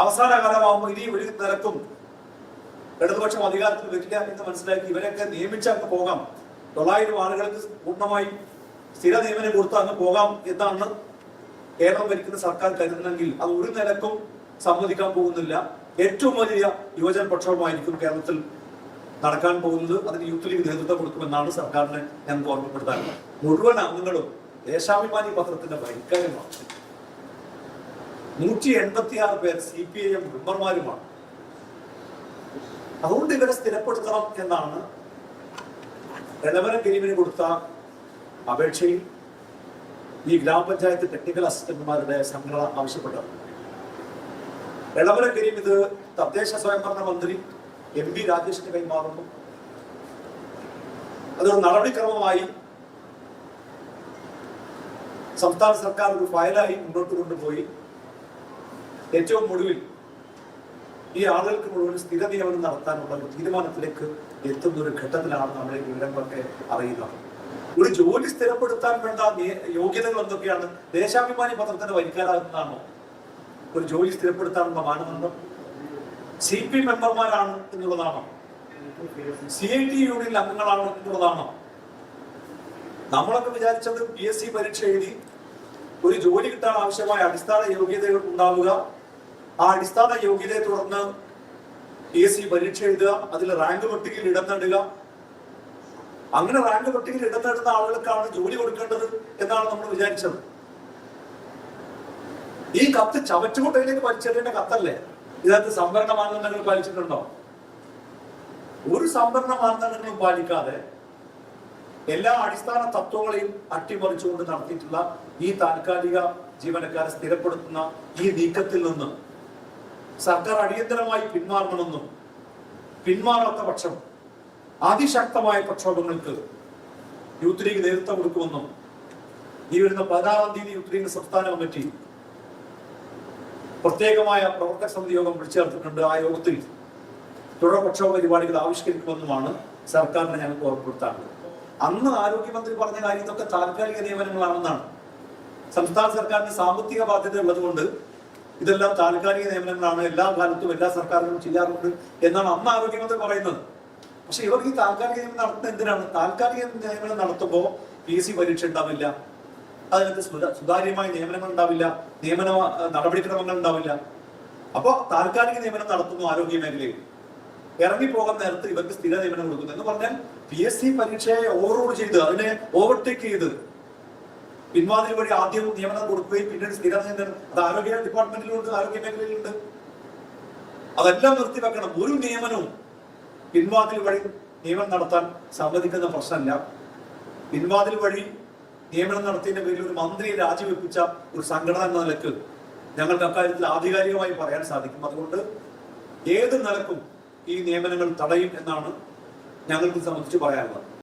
അവസാന കാലമാകുമ്പോൾ ഇനി ഒരു നിരക്കും ഇടതുപക്ഷം അധികാരത്തിൽ വരില്ല എന്ന് മനസ്സിലാക്കി ഇവരൊക്കെ നിയമിച്ചങ്ങ് പോകാം. തൊള്ളായിരം ആളുകൾക്ക് പൂർണമായി സ്ഥിര നിയമനം കൊടുത്ത് അങ്ങ് പോകാം എന്നാണ് കേരളം ഭരിക്കുന്ന സർക്കാർ കരുതുന്നെങ്കിൽ അത് ഒരു നിലക്കും സമ്മതിക്കാൻ പോകുന്നില്ല. ഏറ്റവും വലിയ യുവജന പ്രക്ഷോഭമായിരിക്കും കേരളത്തിൽ നടക്കാൻ പോകുന്നത്. അതിന് യൂത്ത് ലീഗ് നേതൃത്വം കൊടുക്കുമെന്നാണ് സർക്കാരിനെ ഞാൻ ഓർമ്മപ്പെടുത്താറുള്ളത് മുഴുവൻ അംഗങ്ങളും ദേശാഭിമാനി പത്രത്തിന്റെ വൈകാര്യമാണ് നൂറ്റി എൺപത്തി ആറ് പേർ സി പി ഐ എം മെമ്പർമാരുമാണ്. അതുകൊണ്ട് ഇവരെ സ്ഥിരപ്പെടുത്തണം എന്നാണ് ഇളവരം കരീമിന് കൊടുത്ത അപേക്ഷയിൽ ഈ ഗ്രാമപഞ്ചായത്ത് ടെക്നിക്കൽ അസിസ്റ്റന്റുമാരുടെ സംഘടന ആവശ്യപ്പെട്ടത്. ഇളവരം കരീം ഇത് തദ്ദേശ സ്വയംഭരണ മന്ത്രി എം പി രാജേഷിന് കൈമാറുന്നു. അതൊരു നടപടിക്രമമായി സംസ്ഥാന സർക്കാർ ഒരു ഫയലായി മുന്നോട്ട് കൊണ്ടുപോയി. ഏറ്റവും ഒടുവിൽ ഈ ആളുകൾക്ക് മുഴുവൻ സ്ഥിര നിയമനം നടത്താനുള്ള ഒരു തീരുമാനത്തിലേക്ക് എത്തുന്ന ഒരു ഘട്ടത്തിലാണ് നമ്മൾ വിവരങ്ങളൊക്കെ അറിയുന്നത്. ഒരു ജോലി സ്ഥിരപ്പെടുത്താൻ വേണ്ട യോഗ്യതകൾ എന്തൊക്കെയാണ്? ദേശാഭിമാനി പത്രത്തിന്റെ വരിക്കാരാകുന്നതാണോ ഒരു ജോലി സ്ഥിരപ്പെടുത്താനുള്ള മാനദണ്ഡം? സി പി മെമ്പർമാരാണ് എന്നുള്ളതാണോ? സി ഐ ടി യൂണിയൻ അംഗങ്ങളാണ് എന്നുള്ളതാണോ? നമ്മളൊക്കെ വിചാരിച്ചത് പി എസ് സി പരീക്ഷ എഴുതി ഒരു ജോലി കിട്ടാൻ ആവശ്യമായ അടിസ്ഥാന യോഗ്യതകൾ ഉണ്ടാവുക ആ അടിസ്ഥാന യോഗ്യതയെ തുടർന്ന് പി എസ് സി പരീക്ഷ എഴുതുക അതിൽ റാങ്ക് പട്ടികയിൽ ഇടം നേടുക. അങ്ങനെ റാങ്ക് പട്ടികയിൽ ഇടം നേടുന്ന ആളുകൾക്കാണ് ജോലി കൊടുക്കേണ്ടത് എന്നാണ് നമ്മൾ വിചാരിച്ചത്. ഈ കത്ത് ചവറ്റുകൊട്ടയിലേക്ക് വലിച്ചെറിയേണ്ട കത്തല്ലേ? ഇതിനകത്ത് സംവരണ മാനദണ്ഡങ്ങൾ പാലിച്ചിട്ടുണ്ടോ? ഒരു സംവരണ മാനദണ്ഡങ്ങളും പാലിക്കാതെ എല്ലാ അടിസ്ഥാന തത്വങ്ങളെയും അട്ടിമറിച്ചുകൊണ്ട് നടത്തിയിട്ടുള്ള ഈ താൽക്കാലിക ജീവനക്കാരെ സ്ഥിരപ്പെടുത്തുന്ന ഈ നീക്കത്തിൽ നിന്ന് സർക്കാർ അടിയന്തരമായി പിന്മാറണമെന്നും പിന്മാറാത്ത പക്ഷം അതിശക്തമായ പ്രക്ഷോഭങ്ങൾക്ക് യൂത്ത് ലീഗ് നേതൃത്വം കൊടുക്കുമെന്നും ഈ വരുന്ന പതിനാറാം തീയതി യൂത്ത് ലീഗ് സംസ്ഥാന കമ്മിറ്റി പ്രത്യേകമായ പ്രവർത്തക സമിതി യോഗം വിളിച്ചു ചേർത്തിട്ടുണ്ട് ആ യോഗത്തിൽ തുടർ പ്രക്ഷോഭ പരിപാടികൾ ആവിഷ്കരിക്കുമെന്നുമാണ് സർക്കാരിനെ ഞങ്ങൾക്ക് ഉറപ്പുവരുത്താറുള്ളത് അന്ന് ആരോഗ്യമന്ത്രി പറഞ്ഞ കാര്യം ഇതൊക്കെ താൽക്കാലിക നിയമനങ്ങളാണെന്നാണ്. സംസ്ഥാന സർക്കാരിന് സാമ്പത്തിക ബാധ്യത ഉള്ളതുകൊണ്ട് ഇതെല്ലാം താൽക്കാലിക നിയമനങ്ങളാണ്. എല്ലാ കാലത്തും എല്ലാ സർക്കാരുകളും ചെയ്യാറുണ്ട് എന്നാണ് അന്ന് ആരോഗ്യമന്ത്രി പറയുന്നത്. പക്ഷെ ഇവർ ഈ താൽക്കാലിക നിയമനം നടത്തുന്നത് എന്തിനാണ്? താൽക്കാലിക നിയമനം നടത്തുമ്പോൾ പി എസ് സി പരീക്ഷ ഉണ്ടാവില്ല. അതിനകത്ത് സുതാ- സുതാര്യമായ നിയമനങ്ങൾ ഉണ്ടാവില്ല. നിയമന നടപടിക്രമങ്ങൾ ഉണ്ടാവില്ല. അപ്പോൾ താൽക്കാലിക നിയമനം നടത്തുന്നു ആരോഗ്യ മേഖലയിൽ. ഇറങ്ങിപ്പോകാൻ നേരത്ത് ഇവർക്ക് സ്ഥിര നിയമനം കൊടുക്കുന്നു. എന്ന് പറഞ്ഞാൽ പി എസ് സി പരീക്ഷയെ ഓവറോഡ് ചെയ്ത് അതിനെ ഓവർടേക്ക് ചെയ്ത് പിൻവാതിൽ വഴി ആദ്യം നിയമനം കൊടുക്കുകയും പിന്നീട് സ്ഥിര നിയന്ത്രണം അത് ആരോഗ്യ ഡിപ്പാർട്ട്മെന്റിലുണ്ട് ആരോഗ്യ മേഖലയിലുണ്ട്. അതെല്ലാം നിർത്തിവെക്കണം. ഒരു നിയമനവും പിൻവാതിൽ വഴി നിയമനം നടത്താൻ സമ്മതിക്കുന്ന പ്രശ്നമല്ല. പിൻവാതിൽ വഴി നിയമനം നടത്തിയതിന്റെ പേരിൽ ഒരു മന്ത്രിയെ രാജിവെപ്പിച്ച ഒരു സംഘടന എന്ന നിലയ്ക്ക് ഞങ്ങൾക്ക് അക്കാര്യത്തിൽ ആധികാരികമായി പറയാൻ സാധിക്കും. അതുകൊണ്ട് ഏത് നിലക്കും ഈ നിയമനങ്ങൾ തടയും എന്നാണ് ഞങ്ങൾക്ക് സംബന്ധിച്ച് പറയാനുള്ളത്.